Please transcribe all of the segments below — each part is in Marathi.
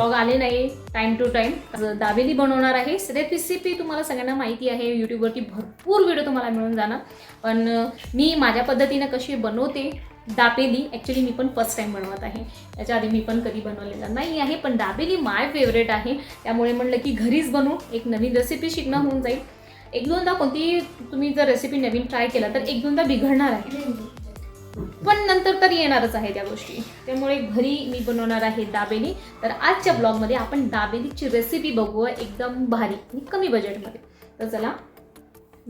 आले नाही टाईम टू टाईम दाबेली बनवणार आहे. रेसिपी तुम्हाला सगळ्यांना माहिती आहे. यूट्यूबवरती भरपूर व्हिडिओ तुम्हाला मिळून जाणार. पण मी माझ्या पद्धतीनं कशी बनवते दाबेली ॲक्च्युली मी पण फर्स्ट टाईम बनवत आहे. याच्या आधी मी पण कधी बनवलेलं नाही आहे पण दाबेली माय फेवरेट आहे. त्यामुळे म्हणलं की घरीच बनवू. एक नवीन रेसिपी शिकणं होऊन जाईल. एक दोनदा कोणती तुम्ही जर रेसिपी नवीन ट्राय केला तर एक दोनदा बिघडणार आहे. पण नंतर तर येणारच आहे त्या गोष्टी. त्यामुळे घरी मी बनवणार आहे दाबेली. तर आजच्या ब्लॉगमध्ये आपण दाबेलीची रेसिपी बघू एकदम भारी आणि कमी बजेटमध्ये तर चला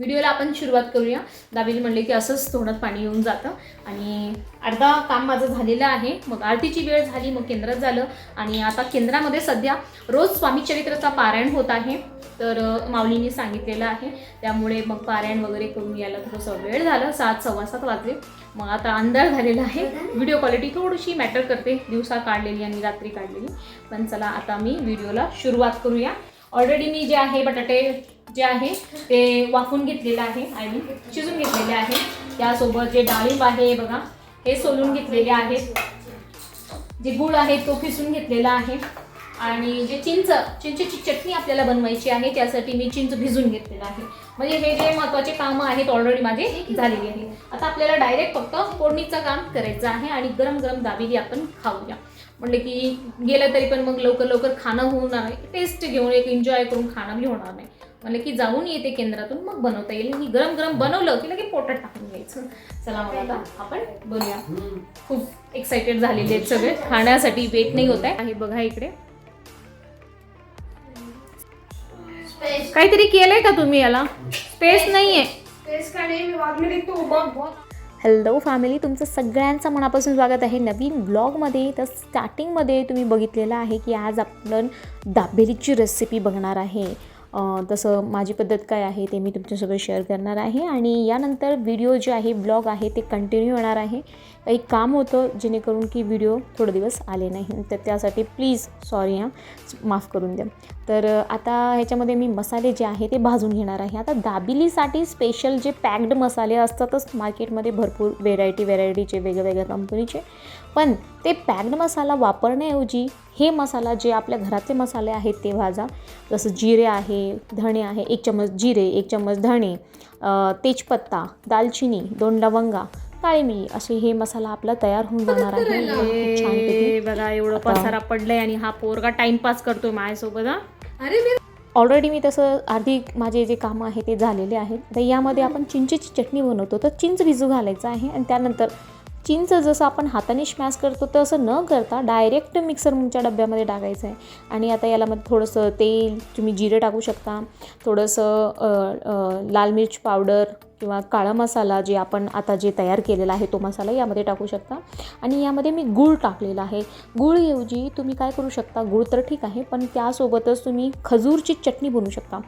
व्हिडिओला आपण सुरुवात करूया. दाबेली म्हणले की असंच तोंडात पाणी येऊन जातं. आणि अर्धा काम माझं झालेलं आहे. मग आरतीची वेळ झाली मग केंद्रात झालं. आणि आता केंद्रामध्ये सध्या रोज स्वामी चरित्राचा पारायण होत आहे. तर माऊलीने माऊलींनी सांगितलेलं आहे. त्यामुळे मग पारायण वगैरे करून यायला थोडंसं वेळ झालं. सात सव्वा सात वाजले. मग आता अंधार झालेला आहे. व्हिडिओ क्वालिटी थोडीशी मॅटर करते. दिवसा काढलेली आणि रात्री काढलेली. पण चला आता मी व्हिडिओला सुरुवात करूया. ऑलरेडी मी जे आहे बटाटे जे आहे ते वाफून घेतलेलं आहे आय मीन शिजून घेतलेले आहे. त्यासोबत जे डाळिंब आहे बघा हे सोलून घेतलेले आहेत. जे गुळ आहे तो खिसून घेतलेला आहे. आणि जे चिंच चिंचेची चटणी आपल्याला बनवायची आहे त्यासाठी मी चिंच भिजून घेतलेलं आहे. म्हणजे हे जे महत्त्वाचे कामं आहेत ऑलरेडी माझे झालेली आहे आता आपल्याला डायरेक्ट फक्त फोडणीचं काम करायचं आहे आणि गरम गरम दाबेली आपण खाऊया. म्हणले की गेलं तरी पण मग लवकर लवकर खाणं होणार नाही. टेस्ट घेऊन एक एन्जॉय करून खाणं बी होणार नाही. म्हणलं की जाऊन येते केंद्रातून मग बनवता येईल. आणि गरम गरम बनवलं की लगे पोटात टाकून घ्यायचं. चला मग आता आपण बनूया खूप एक्साइटेड झालेले आहेत सगळे. खाण्यासाठी वेट नाही होत आहे. बघा इकडे. काहीतरी केलंय का तुम्ही याला? स्पेस नाहीये. मी में हॅलो फॅमिली तुमचं सगळ्यांचं मनापासून स्वागत आहे. नवीन ब्लॉगमध्ये तर स्टार्टिंगमध्ये तुम्ही बघितलेलं आहे की आज आपण दाबेलीची रेसिपी बघणार आहे. तसं माझी पद्धत काय आहे ते मी तुमच्यासोबत शेअर करणार आहे. आणि यानंतर व्हिडिओ जे आहे ब्लॉग आहे ते कंटिन्यू होणार आहे. एक काम होतं जेणेकरून की व्हिडिओ थोडे दिवस आले नाही. तर त्यासाठी प्लीज सॉरी हां माफ करून द्या. तर आता ह्याच्यामध्ये मी मसाले जे आहे ते भाजून घेणार आहे. आता दाबिलीसाठी स्पेशल जे पॅक्ड मसाले असतातच मार्केटमध्ये भरपूर व्हेरायटी व्हेरायटीचे वेगवेगळ्या कंपनीचे पण ते पॅक्ड मसाला वापरण्याऐवजी हे मसाला जे आपल्या घरातले मसाले आहेत ते भाजा. जसं जिरे आहे धणे आहे एक चम्मच जिरे एक चम्मच धणे तेजपत्ता दालचिनी दोन लवंगा काळी मिरी असे हे मसाला आपला तयार होऊन जाणार आहे. हे बघा एवढं पसारा पडलाय आणि हा पोरगा टाइमपास करतोय माझ्यासोबत हा. अरे ऑलरेडी मी तसं अर्धी माझे जे कामं आहे ते झालेले आहेत. तर यामध्ये आपण चिंचेची चटणी बनवतो. तर चिंच भिजू घालायचं आहे आणि त्यानंतर चिंच जसं आपण हाताने स्मॅश करतो तसं न करता डायरेक्ट मिक्सरच्या डब्यामध्ये टाकायचं आहे. आणि आता यालामध्ये थोडंसं तेल तुम्ही जिरे टाकू शकता. थोडंसं लाल मिर्च पावडर किंवा काळा मसाला जे आपण आता जे तयार केलेला आहे तो मसाला यामध्ये टाकू शकता. आणि यामध्ये मी गूळ टाकलेला आहे. गूळऐवजी तुम्ही काय करू शकता गूळ तर ठीक आहे पण त्यासोबतच तुम्ही खजूरची चटणी बनवू शकता.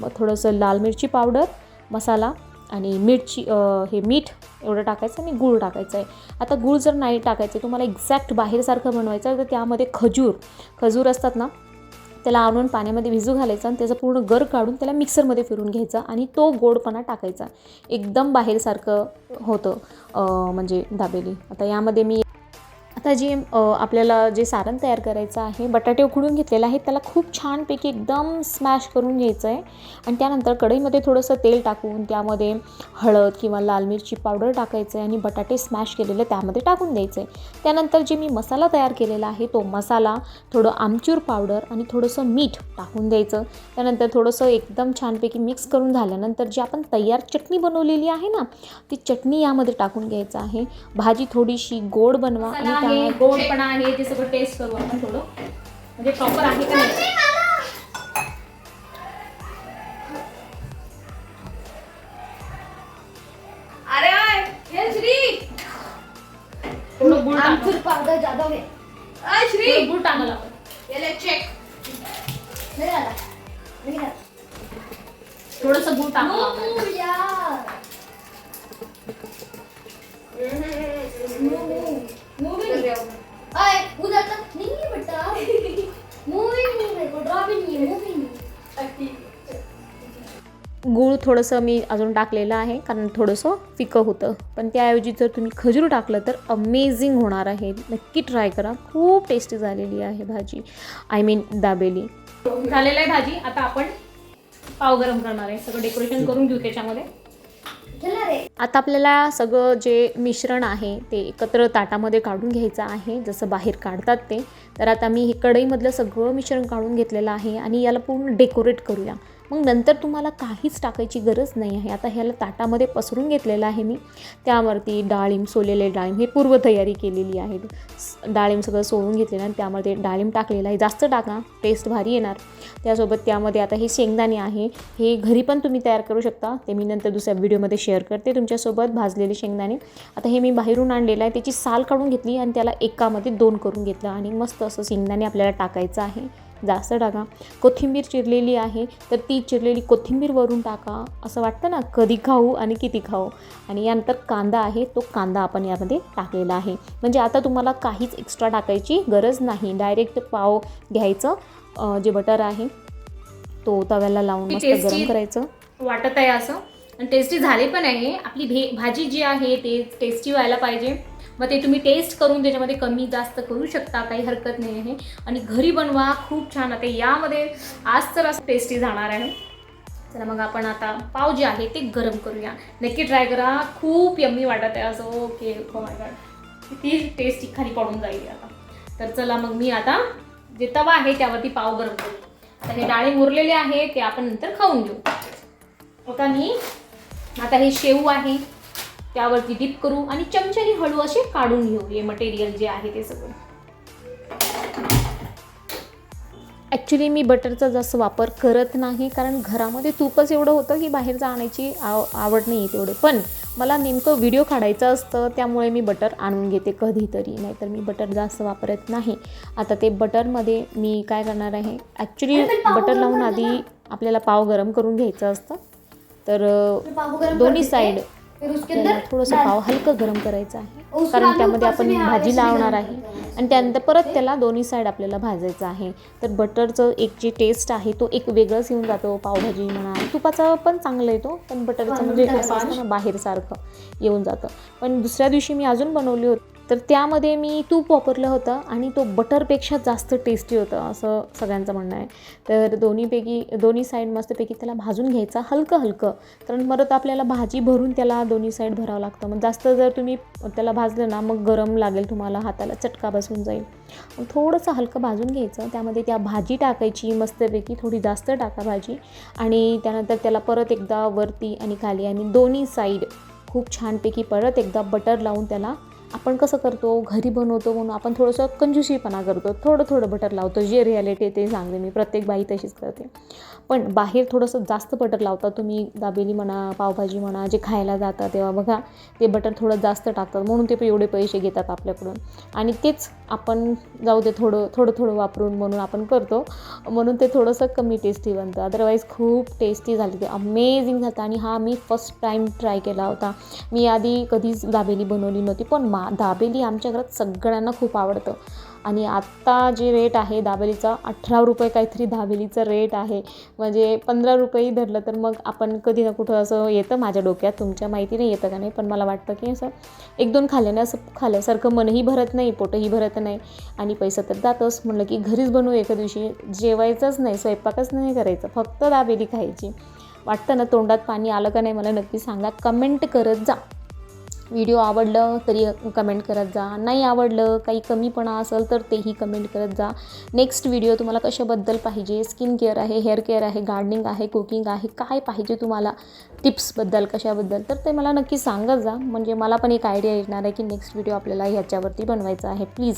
मग थोडंसं लाल मिरची पावडर मसाला आणि मिरची हे मीठ एवढं टाकायचं आणि गूळ टाकायचं आहे. आता गूळ जर नाही टाकायचं तुम्हाला एक्झॅक्ट बाहेरसारखं बनवायचं आहे तर त्यामध्ये खजूर खजूर असतात ना त्याला आणून पाण्यामध्ये भिजू घालायचा आणि त्याचं पूर्ण गर काढून त्याला मिक्सरमध्ये फिरून घ्यायचा आणि तो गोडपणा टाकायचा. एकदम बाहेरसारखं होतं म्हणजे दाबेली. आता यामध्ये मी आता जे आपल्याला जे सारण तयार करायचं आहे बटाटे उकडून घेतलेले आहेत त्याला खूप छानपैकी एकदम स्मॅश करून घ्यायचं आहे आणि त्यानंतर कढईमध्ये थोडंसं तेल टाकून त्यामध्ये हळद किंवा लाल मिरची पावडर टाकायचं आहे आणि बटाटे स्मॅश केलेले त्यामध्ये टाकून द्यायचं आहे त्यानंतर जे मी मसाला तयार केलेला आहे तो मसाला थोडं आमचूर पावडर आणि थोडंसं मीठ टाकून द्यायचं. त्यानंतर थोडंसं एकदम छानपैकी मिक्स करून झाल्यानंतर जी आपण तयार चटणी बनवलेली आहे ना ती चटणी यामध्ये टाकून घ्यायचं आहे. भाजी थोडीशी गोड बनवा आणि आहे त्या गोडपणा आहे ते सगळं टेस्ट करू आपण थोडं. म्हणजे प्रॉपर आहे का नाही? अरे आय हे श्री. थोडं गुळ. आमचूर पावडर ज्यादा है आय श्री. थोडं गुळ टाकायला चेक नहीं डाला नहीं थोडंसं गुळ. नो यार मूवी आय उधर तक नहीं है बेटा मूवी नहीं है वो ड्रॉप नहीं है मूवी नहीं गूळ थोडंसं मी अजून टाकलेलं आहे कारण थोडंसं फिकं होतं. पण त्याऐवजी जर तुम्ही खजूर टाकलं तर अमेझिंग होणार आहे. नक्की ट्राय करा. खूप टेस्टी झालेली आहे भाजी. I mean dabeli. झालेलं आहे भाजी. आता आपण पाव गरम करणार आहे. सगळं डेकोरेशन करून घेऊ त्याच्यामध्ये. आता आपल्याला सगळं जे मिश्रण आहे ते एकत्र ताटामध्ये काढून घ्यायचं आहे. जसं बाहेर काढतात ते. तर आता मी हे कढईमधलं सगळं मिश्रण काढून घेतलेलं आहे आणि याला पूर्ण डेकोरेट करूया. मग नंतर तुम्हाला काहीच टाकायची गरज नाही आहे. आता ह्याला ताटामध्ये पसरून घेतलेलं आहे मी. त्यावरती डाळिंब सोलेले डाळिंब हे पूर्वतयारी केलेली आहे. स- डाळिंब सगळं सोलून घेतलेलं आहे त्यामध्ये डाळिंब टाकलेलं आहे. जास्त टाका टेस्ट भारी येणार. त्यासोबत त्यामध्ये आता हे शेंगदाणे आहे. हे घरी पण तुम्ही तयार करू शकता. ते मी नंतर दुसऱ्या व्हिडिओमध्ये शेअर करते तुमच्यासोबत भाजलेले शेंगदाणे. आता हे मी बाहेरून आणलेलं आहे. त्याची साल काढून घेतली आणि त्याला एकामध्ये दोन करून घेतलं आणि मस्त असं शेंगदाणे आपल्याला टाकायचं आहे. जास्त टाका. कोथिंबीर चिरलेली आहे तर ती चिरलेली कोथिंबीर वरून टाका. असं वाटतं ना कधी खाऊ आणि किती खाऊ. आणि यानंतर कांदा आहे तो कांदा आपण यामध्ये टाकलेला आहे. म्हणजे आता तुम्हाला काहीच एक्स्ट्रा टाकायची गरज नाही. डायरेक्ट पाव घ्यायचं जे बटर आहे तो तव्याला लावून मस्त. गरम करायचं. वाटत आहे असं. आणि टेस्टी झाले पण आहे. आपली भे भाजी जी आहे ते टेस्टी व्हायला पाहिजे. मग ते तुम्ही टेस्ट करून त्याच्यामध्ये कमी जास्त करू शकता काही हरकत नाही आहे. आणि घरी बनवा खूप छान. आता यामध्ये आज तर असं टेस्टी जाणार आहे. चला मग आपण आता पाव जे आहे ते गरम करूया. नक्की ट्राय करा. खूप यम्मी वाटत आहे. असं ओके माय गॉड किती टेस्टी खाली पडून जाईल आता. तर चला मग मी आता जे तवा आहे त्यावरती पाव गरम करू. तर हे डाळी मुरलेले आहे ते आपण नंतर खाऊन घेऊ. आता मी आता हे शेव आहे. त्यावरती डिप करू आणि चमच्याने हळू असे काढून घेऊ. हे मटेरियल जे आहे ते सगळं. ॲक्च्युली मी बटरचा जास्त वापर करत नाही कारण घरामध्ये तूपच एवढं होतं की बाहेरचं आणायची आव आवड नाही आहे तेवढं. पण मला नेमकं व्हिडिओ काढायचं असतं त्यामुळे मी बटर आणून घेते कधीतरी नाहीतर मी बटर जास्त वापरत नाही. आता ते बटरमध्ये मी काय करणार आहे ॲक्च्युली बटर लावून आधी आपल्याला पाव गरम करून घ्यायचं असतं. तर दोन्ही साईड फिर उसके त्याला अंदर थोडंसं पाव हलकं गरम करायचं आहे. कारण त्यामध्ये आपण भाजी लावणार आहे। आणि त्यानंतर परत त्याला दोन्ही साईड आपल्याला भाजायचं आहे. तर बटरचं एक जे टेस्ट आहे तो एक वेगळंच येऊन जातो पावभाजी म्हणा. तुपाचा पण चांगलं येतो पण बटरचं म्हणजे असं असतं ना बाहेरसारखं येऊन जातं. पण दुसऱ्या दिवशी मी अजून बनवली होती. तर त्यामध्ये मी तूप वापरलं होतं आणि तो बटरपेक्षा जास्त टेस्टी होतं असं सगळ्यांचं म्हणणं आहे. तर दोन्हीपैकी दोन्ही साईड मस्तपैकी त्याला भाजून घ्यायचा हलकं हलकं. कारण परत आपल्याला भाजी भरून त्याला दोन्ही साईड भरावं लागतं. मग जास्त जर तुम्ही त्याला भाजलं ना मग गरम लागेल तुम्हाला हाताला चटका बसून जाईल. मग थोडंसं हलकं भाजून घ्यायचं. त्यामध्ये त्या भाजी टाकायची मस्तपैकी थोडी जास्त टाका भाजी. आणि त्यानंतर त्याला परत एकदा वरती आणि खाली आणि दोन्ही साईड खूप छानपैकी परत एकदा बटर लावून त्याला आपण कसं करतो घरी बनवतो म्हणून आपण थोडंसं कंजुशीपणा करतो. थोडं थोडं बटर लावतो. जे रियालिटी आहे ते सांगते मी. प्रत्येक बाई तशीच करते. पण बाहेर थोडंसं जास्त बटर लावता तुम्ही दाबेली म्हणा पावभाजी म्हणा जे खायला जातात तेव्हा बघा ते बटर थोडं जास्त टाकतात. म्हणून ते एवढे पैसे घेतात आपल्याकडून. आणि तेच आपण जाऊ दे थोडं थोडं थोडं वापरून म्हणून आपण करतो. म्हणून ते थोडंसं कमी टेस्टी बनतं. अदरवाईज खूप टेस्टी झाली. ते अमेझिंग झालं. आणि हा मी फर्स्ट टाईम ट्राय केला होता. मी आधी कधीच दाबेली बनवली नव्हती पण मा दाबेली आमच्या घरात सगळ्यांना खूप आवडतं. आणि आत्ता जे रेट आहे दाबेलीचा अठरा रुपये काहीतरी दाबेलीचा रेट आहे. म्हणजे पंधरा रुपयेही धरलं तर मग आपण कधी ना कुठं असं येतं माझ्या डोक्यात तुमच्या माहिती नाही येतं का नाही? पण मला वाटतं की असं एक दोन खाल्याने असं खाल्यासारखं मनही भरत नाही पोटही भरत नाही. आणि पैसा तर जातोच. म्हणलं की घरीच बनवू एका दिवशी. जेवायचंच नाही स्वयंपाकच नाही करायचं. फक्त दाबेली खायची. वाटतं ना तोंडात पाणी आलं का नाही? मला नक्की सांगा. कमेंट करत जा. व्हिडिओ आवडलं तरी कमेंट करत जा. नाही आवडलं काही कमीपणा असेल तर तेही कमेंट करत जा. नेक्स्ट व्हिडिओ तुम्हाला कशाबद्दल पाहिजे? स्किन केअर आहे हेअर केअर आहे गार्डनिंग आहे कुकिंग आहे काय पाहिजे तुम्हाला? टिप्सबद्दल कशाबद्दल? तर ते मला नक्की सांगत जा. म्हणजे मला पण एक आयडिया येणार आहे की नेक्स्ट व्हिडिओ आपल्याला ह्याच्यावरती बनवायचा आहे. प्लीज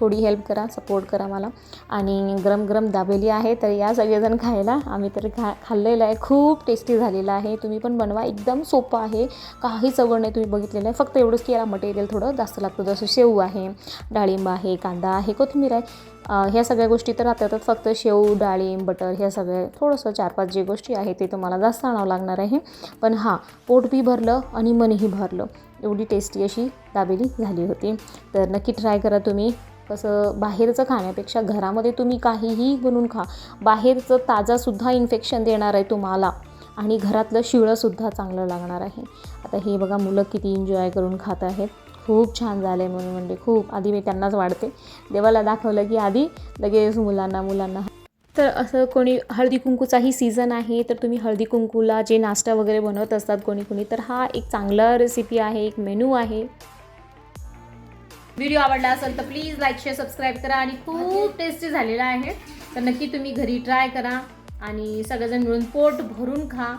थोडी हेल्प करा सपोर्ट करा मला. आणि गरम गरम दाबेली आहे तर या सगळेजण खायला. आम्ही तर खा खाल्लेलं आहे. खूप टेस्टी झालेलं आहे. तुम्ही पण बनवा. एकदम सोपं आहे. काही चवड नाही तुम्ही बघितलेलं आहे. फक्त एवढंच की याला मटेरियल थोडं जास्त लागतं. जसं शेव आहे डाळिंब आहे कांदा आहे कोथिंबीर आहे. ह्या सगळ्या गोष्टी तर राहतातच. फक्त शेव डाळिंब बटर ह्या सगळ्या थोडंसं चार पाच जे गोष्टी आहे ते तुम्हाला जास्त आणावं लागणार आहे. पण हां पोट बी भरलं आणि मनही भरलं. एवढी टेस्टी अशी दाबेली झाली होती. तर नक्की ट्राय करा तुम्ही. कसं बाहेरचं खाण्यापेक्षा घरामध्ये तुम्ही काहीही बनवून खा. बाहेरचं ताजासुद्धा इन्फेक्शन देणार आहे तुम्हाला. आणि घरातलं शिळंसुद्धा चांगलं लागणार आहे. आता हे बघा मुलं किती एन्जॉय करून खात आहेत. खूप छान झालं आहे म्हणून म्हणजे खूप. आधी मी त्यांनाच वाढते. देवाला दाखवलं की आधी लगेच मुलांना मुलांना. तर असं कोणी हळदी कुंकूचाही सीझन आहे तर तुम्ही हळदी कुंकूला जे नाश्ता वगैरे बनवत असतात कोणी कोणी तर हा एक चांगला रेसिपी आहे एक मेनू आहे. व्हिडिओ आवडला असेल तर प्लीज लाईक शेअर सबस्क्राईब करा आणि खूप टेस्टी झालेला आहे. तर नक्की तुम्ही घरी ट्राय करा आणि सगळेजण मिळून पोट भरून खा.